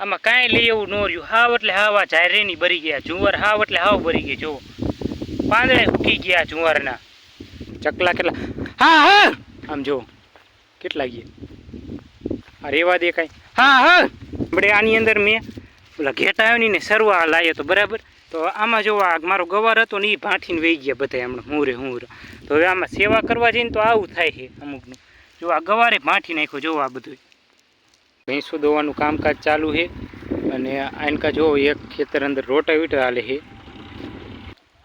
આમાં કાંઈ લઈ એવું ન રહ્યું. હાવ એટલે હાવ આ જાયરેની ભરી ગયા. જુવાર હાવ એટલે હાવ ભરી ગઈ. જો પાંદડે ઉકી ગયા જુવારના. ચકલા કેટલા? હા હા. આમ જો કેટલા ગયા? આ રેવા દે કાંઈ હા હા. બડે આની અંદર મેં ઓલા ઘેટા આવ્યો ને સરવા લાવ્યો તો બરાબર. તો આમાં જો આ મારો ગવાર હતો ને એ ભાંઠીને વહી ગયા બધા હમણાં હું રે તો હવે આમાં સેવા કરવા જઈને તો આવું થાય છે અમુકનું. જો આ ગવારે ભાંઠી નાખ્યો. જો આ બધું ભેંસો દોવાનું કામકાજ ચાલુ છે અને આનકા જો એક ખેતર અંદર રોટાવીટર હાલે છે.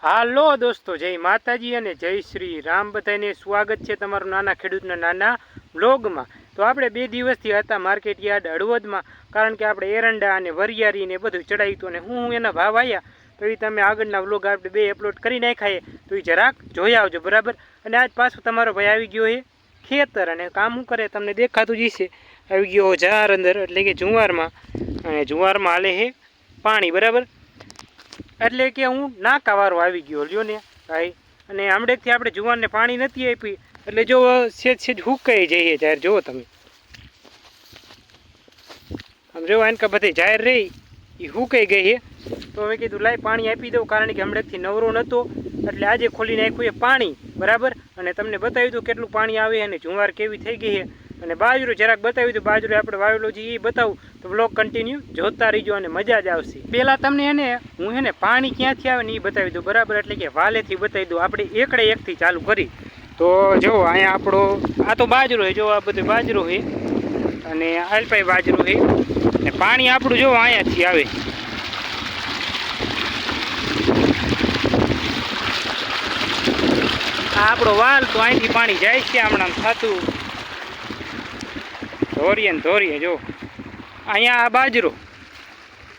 હાલો દોસ્તો, જય માતાજી અને જય શ્રી રામ. બધાને સ્વાગત છે તમારું નાના ખેડૂતના નાના બ્લોગમાં તો આપણે બે દિવસથી હતા માર્કેટ યાર્ડ હળવદમાં, કારણ કે આપણે એરંડા અને વરિયાળી ને બધું ચડાવ્યું હતું અને હું હું એના ભાવ આવ્યા તો એ તમે આગળના વ્લોગ આપણે બે અપલોડ કરી નાખાય તો એ જરાક જોઈ આવજો, બરાબર? અને આજ પાછું તમારો ભાઈ આવી ગયો છે ખેતર અને કામ શું કરે, તમને દેખાતું જ છે આવી ગયો જાર અંદર, એટલે કે જુવારમાં, અને જુવારમાં હાલે છે પાણી, બરાબર? એટલે કે હું નાકાવારો આવી ગયો, લ્યો ને ભાઈ. અને આમડેકથી આપણે જુવારને પાણી નથી આપી એટલે જો સેજ સેજ હુકાઈ જઈએ જાહેર જુઓ તમે. આમ જો કે બધી જાહેર રહી એ હુકાઈ ગઈ છે. તો હવે કીધું લાઈ પાણી આપી દઉં, કારણ કે હમણાંથી નવરો નહોતો એટલે આજે ખોલી નાખ્યું એ પાણી, બરાબર? અને તમને બતાવ્યું દઉં કેટલું પાણી આવે અને જુવાર કેવી થઈ ગઈ છે. અને બાજરું જરાક બતાવ્યું હતું, બાજરું આપણે વાવેલું છે એ બતાવું. તો બ્લોગ કન્ટિન્યુ જોતા રહીજો અને મજા જ આવશે. પહેલાં તમને એને, હું એને પાણી ક્યાંથી આવે ને એ બતાવી દઉં. બરાબર, એટલે કે વાલેથી બતાવી દઉં. આપણે એકડે એકથી ચાલુ કરી. તો જો, અહીંયા આપણો, આ તો બાજરો છે, જો, આ બધું બાજરો છે. અને આલપાઈ બાજરો છે. ને પાણી આપણું જો અહીંયાથી આવે. આપણો વાલ તો અહીંથી પાણી જાય છે, હમણાં થતું. ધોરીએ ને ધોરીએ, જો. અહીંયા આ બાજરો.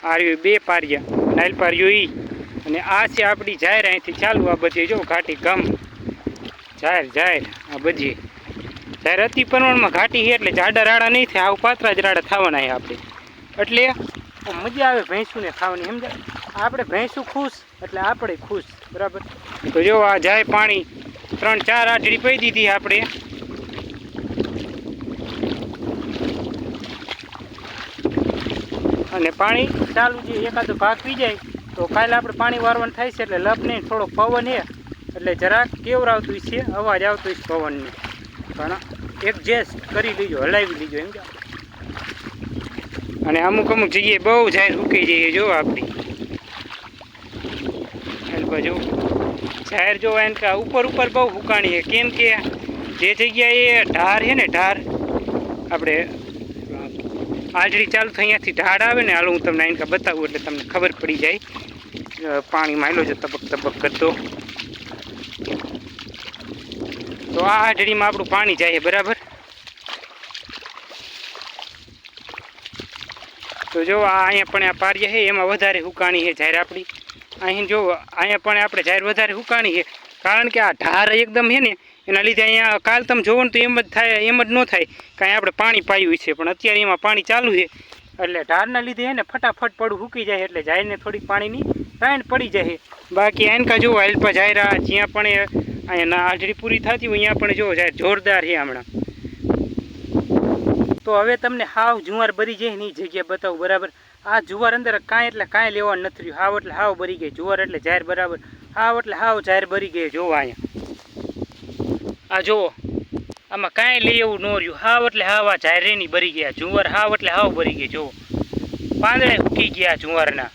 આર્યું બે પારિયા નાઇલ પાર્યું ઈ. અને આ છે આપણી જાહેર, અહીંથી ચાલુ આ બધી, જો, ઘાટી ગમ. જાહેર જાહેર, આ બધી. જાહેર અતિ પ્રમાણમાં ઘાટી છે એટલે જાડા રાડા નહીં થાય, આવું પાતળા જ રાડા થવાના છે આપણે એટલે મજા આવે ભેંસુને ખાવાની સમજાય આપણે ભેંસું ખુશ, એટલે આપણે ખુશ, બરાબર? તો જો આ જાય પાણી, ત્રણ ચાર આઠડી પી દીધી આપણે. અને પાણી ચાલુ છે એકાદો ભાગ પી જાય, તો કાલે આપણે પાણી વારવાનું થાય છે એટલે લપ નહીં થોડો પવન છે એટલે જરાક કેવરાવતું છે, અવાજ આવતો છે પવનની. પણ એડજસ્ટ કરી લીજો, હલાવી લીજો એમ અને અમુક અમુક જગ્યાએ બહુ જાહેર ઉકી જઈએ જો આપણી બાજુ જાહેર જો એમ કે ઉપર ઉપર બહુ હુકાણી છે. કેમ કે જે જગ્યાએ ઢાર છે ને, ઢાર, આપણે આજડી ચાલુ થઈ અહીંયાથી ઢાળ આવે ને, હાલો હું તમને આઈને બતાવું એટલે તમને ખબર પડી જાય. પાણી માયલો છે તબક તબક કરતો. તો આ આજડીમાં આપણું પાણી જાય બરાબર? તો જો આ અહીંયા પણ આ પારિયા છે, એમાં વધારે હુકાણી છે જાહેર આપણી. અહીં જો, અહીંયા પણ આપણે જાહેર વધારે હુકાણી છે. કારણ કે આ ઢાર એકદમ છે ને એના લીધે અહીંયા કાલ તમે જોવો ને તો એમ જ થાય, એમ જ ન થાય કાંઈ આપણે પાણી પાયું છે. પણ અત્યારે એમાં પાણી ચાલુ છે. એટલે ઢારના લીધે એને ફટાફટ પડું સૂકી જાય એટલે જાહેરને થોડીક પાણીની રાયણ પડી જાય. બાકી એનકા જુઓ હેલ્પા જાહેરા જ્યાં પણ અહીંયા હાજરી પૂરી થતી હોય અહીંયા પણ જુઓ જાહેર જોરદાર છે હમણાં. તો હવે તમને હાવ જુવાર ભરી જાય ને એ જગ્યા બતાવું, બરાબર? આ જુવાર અંદર કાંઈ એટલે કાંઈ લેવાનું નથી રહ્યું. હાવ એટલે હાવ ભરી ગઈ. જુવાર એટલે જાહેર બરાબર. હાવ એટલે હાવ જાહેર ભરી ગઈ જોવા અહીંયા. આ જુઓ, આમાં કાંઈ લઈ એવું ન રહ્યું. હાવ એટલે હાવ આ જાહેરેની ભરી ગયા, જુવાર હાવ એટલે હાવ ભરી ગઈ, જુઓ. પાંદડે ઉકી ગયા જુવારના.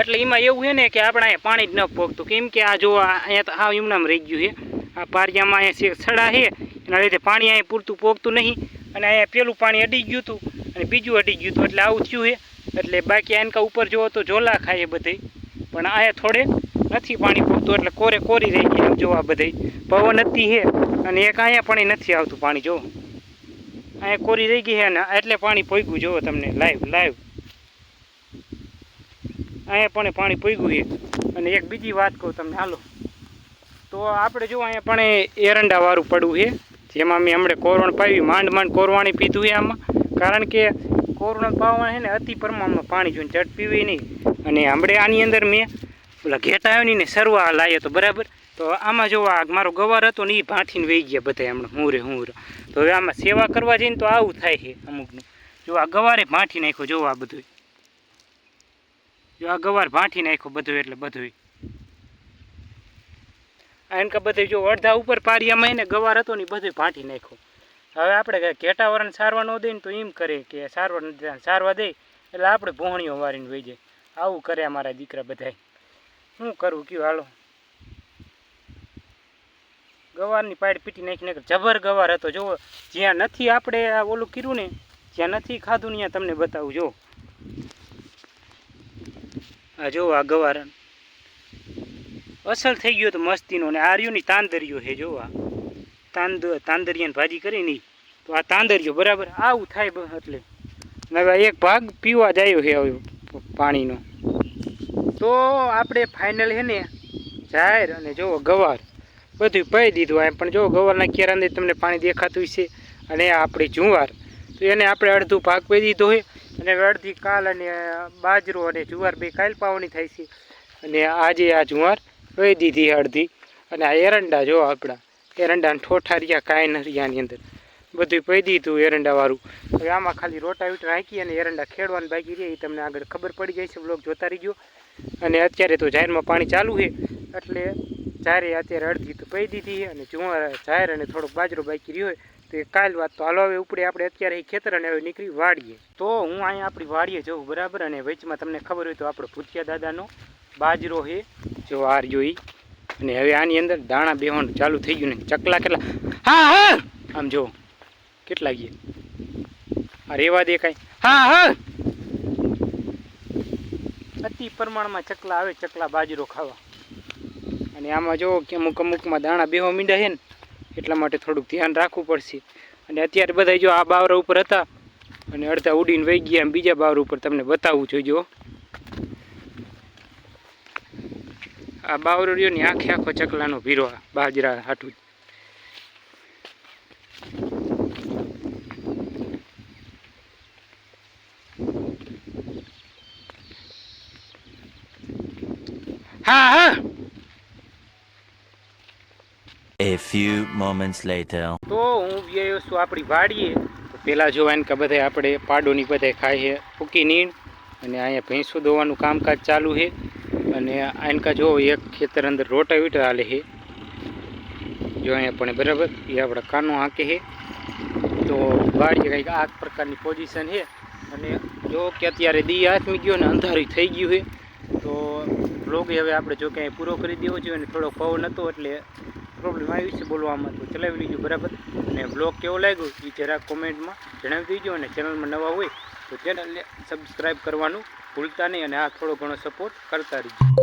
એટલે એમાં એવું છે ને કે આપણે અહીંયા પાણી જ ન પોગતું કેમ કે આ જો અહીંયા તો હાવ એમનામ રહી ગયું છે. આ પારિયામાં અહીંયા છડા છે, એના લીધે પાણી અહીંયા પૂરતું પોગતું નહીં. અને અહીંયા પેલું પાણી અડી ગયું હતું અને બીજું અડી ગયું હતું, એટલે આવું થયું છે. એટલે બાકી એનકા ઉપર જુઓ તો ઝોલા ખાય બધે. પણ અહીંયા થોડે નથી પાણી પોગતું એટલે કોરે કોરી રહી ગઈ જોવા બધે. પવન હતી છે. અને એક અહીંયા પણ નથી આવતું પાણી, જો. અહીંયા કોરી રહી ગઈ છે ને એટલે પાણી પોગ્યું જુઓ તમને લાઈવ લાઈવ અહીંયા પણ પાણી પોગ્યું છે. અને એક બીજી વાત કહું તમને, હાલો. તો આપણે જો અહીંયા પણ એરંડાવાળું પડવું છે, જેમાં મેં હમણાં કોરવણ પાવી માંડ માંડ કોરવાણી પીધું છે આમાં. કારણ કે કોરણ પાવવા છે ને અતિ પ્રમાણમાં પાણી જોઈને ચટ પીવી નહીં. અને હમણાં આની અંદર મેં ઓલા ઘેટા આવ્યો ને સરવા લાવ્યો તો બરાબર. તો આમાં જો આ મારો ગવાર હતો ને એ ભાંઠીને વહી ગયા બધા હમણાં હું રહે તો હવે આમાં સેવા કરવા જઈને તો આવું થાય છે અમુકનું. જો આ ગવારે ભાંઠી નાખ્યો જો આ બધું જો આ ગવાર ભાંઠી નાખ્યો બધું એટલે બધું એમ કે બધું જો અડધા ઉપર પારિયામાં એને ગવાર હતો ને બધું ભાંઠી નાખ્યો. હવે આપણે ઘેટાવરણ સારવા ન દે ને તો એમ કરે કે સારવાર સારવા દે એટલે આપણે ભોણીઓ વારીને વહી જાય. આવું કરે અમારા દીકરા બધાય. શું કરવું? કયું હાલો. ગવારની પાડ પીટી નાખી નાખી જબર ગવાર હતો. જો જ્યાં નથી આપણે આ ઓલું કર્યું ને જ્યાં નથી ખાધું ને, ત્યાં તમને બતાવું. જો આ જો આ ગવાર. અસલ થઈ ગયો તો મસ્તીનો ને આર્યુની તાંદરિયો છે જો આ. તાંદ, તાંદરિયાની ભાજી કરી ની તો આ તાંદરિયો બરાબર? આવું થાય એટલે. હવે એક ભાગ પીવા જાયો છે હવે પાણીનો. તો આપણે ફાઇનલ છે ને જાહેર અને જુઓ ગવાર. બધું પહી દીધું એમ પણ જો ગવારના કેરા અંદર તમને પાણી દેખાતું છે અને આપણી જુવાર. તો એને આપણે અડધું ભાગ પહી દીધો હોય અને અડધી કાલ અને બાજરો અને જુવાર બે કાલ પાવાની થાય છે. અને આજે આ જુવાર વહી દીધી અડધી. અને આ એરંડા જો આપણા, એરંડાને ઠોઠા રહ્યા કાંઈ નથી રહ્યાની અંદર. બધું પહી દીધું એરંડાવાળું. હવે આમાં ખાલી રોટાવીટ હાંકી અને એરંડા ખેડવાની બાકી રહી એ તમને આગળ ખબર પડી જાય છે. બ્લોગ જોતા રહીજો. અને અત્યારે તો જાહેરમાં પાણી ચાલુ છે. એટલે જાહેરે અત્યારે અડધી તો પહી દીધી અને જુવાર જાહેર અને થોડોક બાજરો બાકી રહ્યો હોય, તો એ કાલ વાત તો હાલો હવે ઉપડે. આપણે અત્યારે એ ખેતર અને હવે નીકળી વાડીએ. તો હું અહીંયા આપણી વાડીએ જઉં બરાબર અને વચમાં તમને ખબર હોય તો આપણો ભૂતિયા દાદાનો બાજરો છે, જો આર જોઈ અને હવે આની અંદર દાણા બેહવાનું ચાલુ થઈ ગયું ને. ચકલા કેટલા? હા હા! આમ જો, કેટલા ગયા? આ રેવા દે કાંઈ. હા હા! અતિ પ્રમાણમાં ચકલા આવે, ચકલા બાજરો ખાવા. અને આમાં જો કે અમુક અમુકમાં દાણા બેહવા મીંડા છે ને, એટલા માટે થોડુંક ધ્યાન રાખવું પડશે. અને અત્યારે બધા જો આ બાવરા ઉપર હતા, અને અડધા ઉડીને વહી ગયા એમ બીજા બાવરા ઉપર તમને બતાવવું જોઈજો આ બાવરો રહ્યો ને, આખે આખો ચકલાનો ભીરો બાજરા હાટું. હા હા. A few moments later. તો હું વ્યયો છું આપણી વાડીએ. પહેલાં જો કે બધા આપણે પાડોની બધા ખાય છે. ફૂકી નીણ અને અહીંયા ભેંસો દોવાનું કામકાજ ચાલુ છે. અને આનકા જો એક ખેતર અંદર રોટાવીટર હાલે છે. જો અહીંયા પણ બરાબર એ આપણા કાનો હાંકે છે. તો વાડીએ કંઈક આ પ્રકારની પોઝિશન છે. અને જો કે અત્યારે દી આથમી ગયો ને અંધારું થઈ ગયું છે. બ્લોગ હવે આપણે જો કે અહીં પૂરો કરી દેવો જોઈએ અને થોડો પવન હતો એટલે પ્રોબ્લેમ આવી છે બોલવામાં. તો ચલાવી લીધું બરાબર. અને બ્લોગ કેવો લાગ્યો એ જરાક કોમેન્ટમાં જણાવી દેજો અને ચેનલમાં નવા હોય તો ચેનલને સબસ્ક્રાઈબ કરવાનું ભૂલતા નહીં અને આ થોડો ઘણો સપોર્ટ કરતા રહીજો.